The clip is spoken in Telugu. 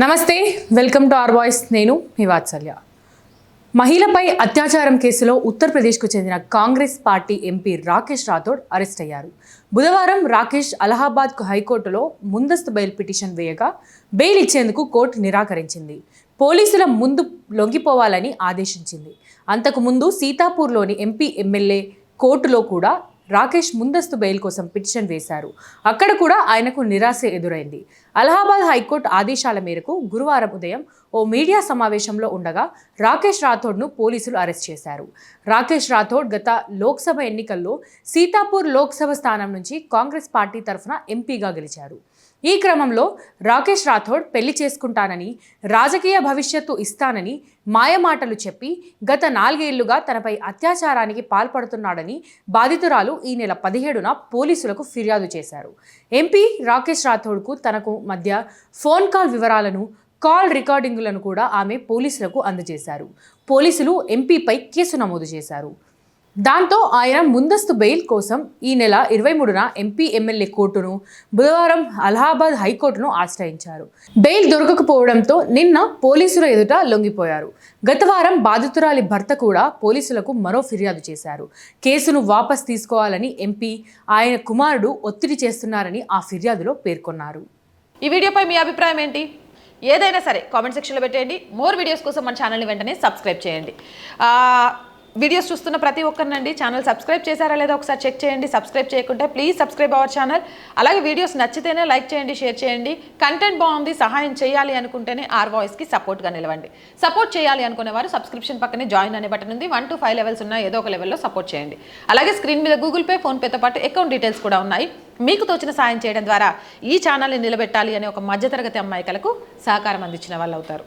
నమస్తే వెల్కమ్ టు ఆర్ వాయిస్. నేను మీ వాత్సల్య. మహిళపై అత్యాచారం కేసులో ఉత్తరప్రదేశ్కు చెందిన Congress party MP Rakesh Rathod arrest అయ్యారు. బుధవారం రాకేష్ అలహాబాద్కు హైకోర్టులో ముందస్తు బెయిల్ పిటిషన్ వేయగా బెయిల్ ఇచ్చేందుకు కోర్టు నిరాకరించింది. పోలీసుల ముందు లొంగిపోవాలని ఆదేశించింది. అంతకుముందు సీతాపూర్లోని ఎంపీ ఎమ్మెల్యే కోర్టులో కూడా రాకేష్ ముందస్తు బెయిల్ కోసం పిటిషన్ వేశారు. అక్కడ కూడా ఆయనకు నిరాశ ఎదురైంది. అలహాబాద్ హైకోర్టు ఆదేశాల మేరకు గురువారం ఉదయం ఓ మీడియా సమావేశంలో ఉండగా రాకేష్ రాథోడ్ను పోలీసులు అరెస్ట్ చేశారు. రాకేష్ రాథోడ్ గత లోక్సభ ఎన్నికల్లో సీతాపూర్ లోక్సభ స్థానం నుంచి కాంగ్రెస్ పార్టీ తరఫున ఎంపీగా గెలిచారు. ఈ క్రమంలో రాకేష్ రాథోడ్ పెళ్ళి చేసుకుంటానని రాజకీయ భవిష్యత్తు ఇస్తానని మాయమాటలు చెప్పి గత నాలుగేళ్ళుగా తనపై అత్యాచారానికి పాల్పడుతున్నాడని బాధితురాలు ఈ నెల పదిహేడున పోలీసులకు ఫిర్యాదు చేశారు. ఎంపీ రాకేష్ రాథోడ్కు తనకు మధ్య ఫోన్ కాల్ వివరాలను కాల్ రికార్డింగులను కూడా ఆమె పోలీసులకు అందజేశారు. పోలీసులు ఎంపీపై కేసు నమోదు చేశారు. దాంతో ఆయన ముందస్తు బెయిల్ కోసం ఈ నెల ఇరవై మూడున ఎంపీ ఎమ్మెల్యే కోర్టును బుధవారం అలహాబాద్ హైకోర్టును ఆశ్రయించారు. బెయిల్ దొరకకపోవడంతో నిన్న పోలీసుల ఎదుట లొంగిపోయారు. గత వారం బాధితురాలి భర్త కూడా పోలీసులకు మరో ఫిర్యాదు చేశారు. కేసును వాపస్ తీసుకోవాలని ఎంపీ ఆయన కుమారుడు ఒత్తిడి చేస్తున్నారని ఆ ఫిర్యాదులో పేర్కొన్నారు. ఈ వీడియోపై మీ అభిప్రాయం ఏంటి? ఏదైనా సరే కామెంట్ సెక్షన్లో పెట్టేయండి. మోర్ వీడియోస్ కోసం మన ఛానల్ని వెంటనే సబ్స్క్రైబ్ చేయండి. వీడియోస్ చూస్తున్న ప్రతి ఒక్కరినండి. ఛానల్ సబ్స్క్రైబ్ చేశారా లేదా ఒకసారి చెక్ చేయండి. సబ్స్క్రైబ్ చేయకుంటే ప్లీజ్ సబ్స్క్రైబ్ అవర్ ఛానల్ అలాగే వీడియోస్ నచ్చితేనే లైక్ చేయండి షేర్ చేయండి. కంటెంట్ బాగుంది సహాయం చేయాలి అనుకుంటేనే ఆర్ వాయిస్కి సపోర్ట్గా నిలవండి. సపోర్ట్ చేయాలి అనుకునే వారు సబ్స్క్రిప్షన్ పక్కనే జాయిన్ అనే బటన్ ఉంది. వన్ టు ఫైవ్ లెవెల్స్ ఉన్నాయి ఏదో ఒక లెవెల్లో సపోర్ట్ చేయండి. అలాగే స్క్రీన్ మీద గూగుల్ పే ఫోన్పేతో పాటు అకౌంట్ డీటెయిల్స్ కూడా ఉన్నాయి. మీకు తోచిన సాయం చేయడం ద్వారా ఈ ఛానల్ని నిలబెట్టాలి అనే ఒక మధ్యతరగతి అమ్మాయికలకు సహకారం అందించిన వాళ్ళు అవుతారు